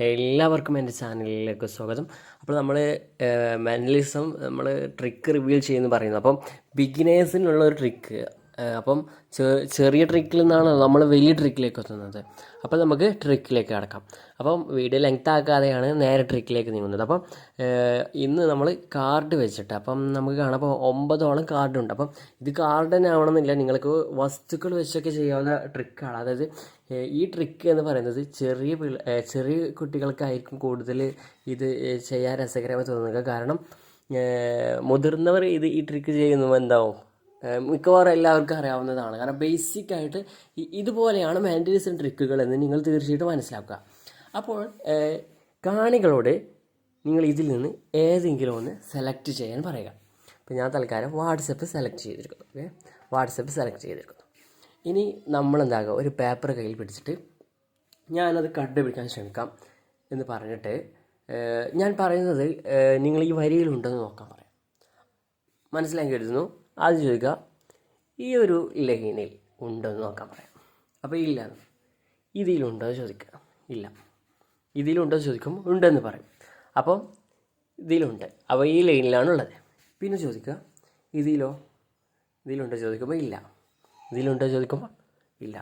എല്ലാവർക്കും എന്റെ ചാനലിലേക്ക് സ്വാഗതം. അപ്പോൾ നമ്മൾ മെന്റലിസം നമ്മൾ ട്രിക്ക് റിവീൽ ചെയ്യുന്നു പറയുന്നത് അപ്പം ബിഗിനേഴ്സിനുള്ള ഒരു ട്രിക്ക് അപ്പം ചെറിയ ട്രിക്കിൽ നിന്നാണ് നമ്മൾ വലിയ ട്രിക്കിലേക്ക് എത്തുന്നത്. അപ്പോൾ നമുക്ക് ട്രിക്കിലേക്ക് കടക്കാം. അപ്പം വീഡിയോ ലെങ്ത് ആക്കാതെയാണ് നേരെ ട്രിക്കിലേക്ക് നീങ്ങുന്നത്. അപ്പം ഇന്ന് നമ്മൾ കാർഡ് വെച്ചിട്ട് അപ്പം നമുക്ക് കാണാം. അപ്പോൾ ഒമ്പതോളം കാർഡുണ്ട് അപ്പം ഇത് കാർഡ് തന്നെ ആവണമെന്നില്ല. നിങ്ങൾക്ക് വസ്തുക്കൾ വെച്ചൊക്കെ ചെയ്യാവുന്ന ട്രിക്കാണ് അതായത് ഈ ട്രിക്ക് എന്ന് പറയുന്നത് ചെറിയ പിള്ള ചെറിയ കുട്ടികൾക്കായിരിക്കും കൂടുതൽ ഇത് ചെയ്യാൻ രസകരമായി തോന്നുക കാരണം മുതിർന്നവർ ഇത് ഈ ട്രിക്ക് ചെയ്യുമ്പോൾ എന്താവും? മിക്കവാറും എല്ലാവർക്കും അറിയാവുന്നതാണ്. കാരണം ബേസിക് ആയിട്ട് ഇതുപോലെയാണ് മാൻഡലിസം ട്രിക്കുകൾ എന്ന് നിങ്ങൾ തീർച്ചയായിട്ടും മനസ്സിലാക്കുക. അപ്പോൾ കാണികളോട് നിങ്ങൾ ഇതിൽ നിന്ന് ഏതെങ്കിലും ഒന്ന് സെലക്ട് ചെയ്യാൻ പറയുക. ഇപ്പോൾ ഞാൻ തൽക്കാലം വാട്സപ്പ് സെലക്ട് ചെയ്തിരിക്കുന്നു. ഓക്കെ? വാട്സപ്പ് സെലക്ട് ചെയ്തിരിക്കുന്നു. ഇനി നമ്മളെന്താകുക ഒരു പേപ്പർ കയ്യിൽ പിടിച്ചിട്ട് ഞാനത് കണ്ടുപിടിക്കാൻ ശ്രമിക്കാം എന്ന് പറഞ്ഞിട്ട് ഞാൻ പറയുന്നത് നിങ്ങൾ ഈ വരിയിലുണ്ടെന്ന് നോക്കാൻ പറയാം. മനസ്സിലാക്കി കരുതുന്നു ആദ്യം ചോദിക്കുക ഈ ഒരു ലൈനിൽ ഉണ്ടെന്ന് നോക്കാൻ പറയാം. അപ്പോൾ ഇല്ല. ഇതിലുണ്ടോ എന്ന് ചോദിക്കുക. ഇല്ല. ഇതിലുണ്ടോ എന്ന് ചോദിക്കും ഉണ്ടെന്ന് പറയും. അപ്പോൾ ഇതിലുണ്ട് അപ്പോൾ ഈ ലൈനിലാണുള്ളത് പിന്നെ ചോദിക്കുക ഇതിലോ? ഇതിലുണ്ടോ ചോദിക്കുമ്പോൾ ഇല്ല. ഇതിലുണ്ടോ ചോദിക്കുമ്പോൾ ഇല്ല.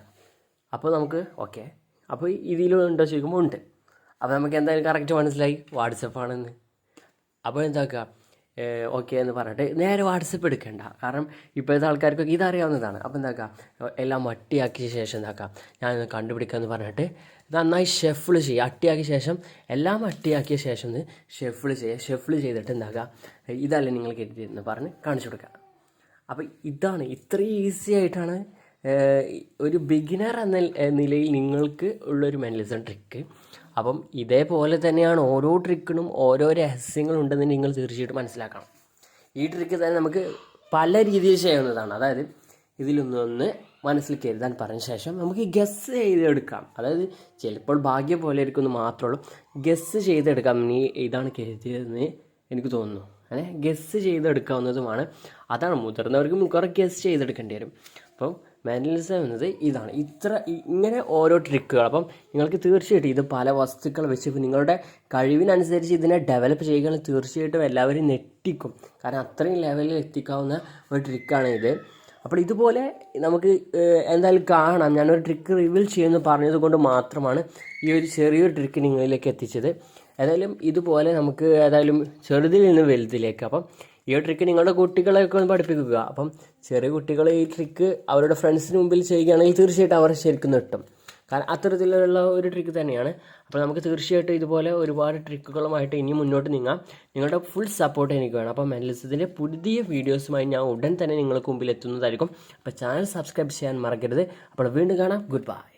അപ്പോൾ നമുക്ക് ഓക്കെ. അപ്പോൾ ഇതിലുണ്ടോ ചോദിക്കുമ്പോൾ ഉണ്ട്. അപ്പോൾ നമുക്ക് എന്തായാലും കറക്റ്റ് മനസ്സിലായി. വാട്സപ്പാണെന്ന് അപ്പോൾ എന്താക്കുക? ഓക്കെ എന്ന് പറഞ്ഞിട്ട് നേരെ വാട്സപ്പ് എടുക്കേണ്ട. കാരണം ഇപ്പോഴത്തെ ആൾക്കാർക്കൊക്കെ ഇതറിയാവുന്നതാണ്. അപ്പോൾ എന്താക്കുക എല്ലാം അട്ടിയാക്കിയ ശേഷം എന്താക്കുക ഞാനൊന്ന് കണ്ടുപിടിക്കുക എന്ന് പറഞ്ഞിട്ട് നന്നായി ഷെഫിൾ ചെയ്യുക അട്ടിയാക്കിയ ശേഷം എല്ലാം അട്ടിയാക്കിയ ശേഷം ഒന്ന് ഷെഫിൾ ചെയ്യുക ഷെഫിൾ ചെയ്തിട്ട് എന്താക്കുക ഇതല്ലേ നിങ്ങൾ കരുതിയെന്ന് പറഞ്ഞ് കാണിച്ചു കൊടുക്കുക അപ്പോൾ ഇതാണ് ഇത്രയും ഈസി ആയിട്ടാണ് ഒരു ബിഗിനർ എന്ന നിലയിൽ നിങ്ങൾക്ക് ഉള്ളൊരു മെനലിസം ട്രിക്ക് അപ്പം ഇതേപോലെ തന്നെയാണ് ഓരോ ട്രിക്കിനും ഓരോ രഹസ്യങ്ങൾ ഉണ്ടെന്ന് നിങ്ങൾ തീർച്ചയായിട്ടും മനസ്സിലാക്കണം. ഈ ട്രിക്ക് തന്നെ നമുക്ക് പല രീതിയിൽ ചെയ്യാവുന്നതാണ് അതായത് ഇതിലൊന്നൊന്ന് മനസ്സിൽ കരുതാൻ പറഞ്ഞ ശേഷം നമുക്ക് ഗസ് ചെയ്തെടുക്കാം. അതായത് ചിലപ്പോൾ ഭാഗ്യം പോലെ ഇരിക്കുമെന്ന് മാത്രമേ ഉള്ളൂ. ഗസ് ചെയ്തെടുക്കാം. നീ ഇതാണ് കരുതിയതെന്ന് എനിക്ക് തോന്നുന്നു. അങ്ങനെ ഗസ് ചെയ്തെടുക്കാവുന്നതുമാണ്. അതാണ് മുതിർന്നവർക്ക് മിക്കവാറും ഗസ് ചെയ്തെടുക്കേണ്ടി വരും. അപ്പം മാനലിസം എന്നത് ഇതാണ്. ഇത്ര ഇങ്ങനെ ഓരോ ട്രിക്കുകൾ. അപ്പം നിങ്ങൾക്ക് തീർച്ചയായിട്ടും ഇത് പല വസ്തുക്കൾ വെച്ച് നിങ്ങളുടെ കഴിവിനനുസരിച്ച് ഇതിനെ ഡെവലപ്പ് ചെയ്യുകയാണെങ്കിൽ തീർച്ചയായിട്ടും എല്ലാവരും ഞെട്ടിക്കും. കാരണം അത്രയും ലെവലിൽ എത്തിക്കാവുന്ന ഒരു ട്രിക്കാണ് ഇത്. അപ്പോൾ ഇതുപോലെ നമുക്ക് എന്തായാലും കാണാം. ഞാനൊരു ട്രിക്ക് റിവീൽ ചെയ്യുമെന്ന് പറഞ്ഞത് കൊണ്ട് മാത്രമാണ് ഈ ഒരു ചെറിയൊരു ട്രിക്ക് നിങ്ങളിലേക്ക് എത്തിച്ചത്. ഏതായാലും ഇതുപോലെ നമുക്ക് ഏതായാലും ചെറുതിൽ നിന്ന് വലുതിലേക്ക്. അപ്പം ഈ ട്രിക്ക് നിങ്ങളുടെ കുട്ടികളെയൊക്കെ ഒന്ന് പഠിപ്പിക്കുക. അപ്പം ചെറിയ കുട്ടികൾ ഈ ട്രിക്ക് അവരുടെ ഫ്രണ്ട്സിന് മുമ്പിൽ ചെയ്യുകയാണെങ്കിൽ തീർച്ചയായിട്ടും അവർ ശരിക്കും നിട്ടും കാരണം അത്തരത്തിലുള്ള ഒരു ട്രിക്ക് തന്നെയാണ്. അപ്പോൾ നമുക്ക് തീർച്ചയായിട്ടും ഇതുപോലെ ഒരുപാട് ട്രിക്കുകളുമായിട്ട് ഇനി മുന്നോട്ട് നീങ്ങാം. നിങ്ങളുടെ ഫുൾ സപ്പോർട്ട് എനിക്ക് വേണം. അപ്പോൾ മെൻലിസത്തിന്റെ പുതിയ വീഡിയോസുമായി ഞാൻ ഉടൻ തന്നെ നിങ്ങൾക്ക് മുമ്പിൽ എത്തുന്നതായിരിക്കും. അപ്പോൾ ചാനൽ സബ്സ്ക്രൈബ് ചെയ്യാൻ മറക്കരുത്. അപ്പോൾ വീണ്ടും കാണാം. Good bye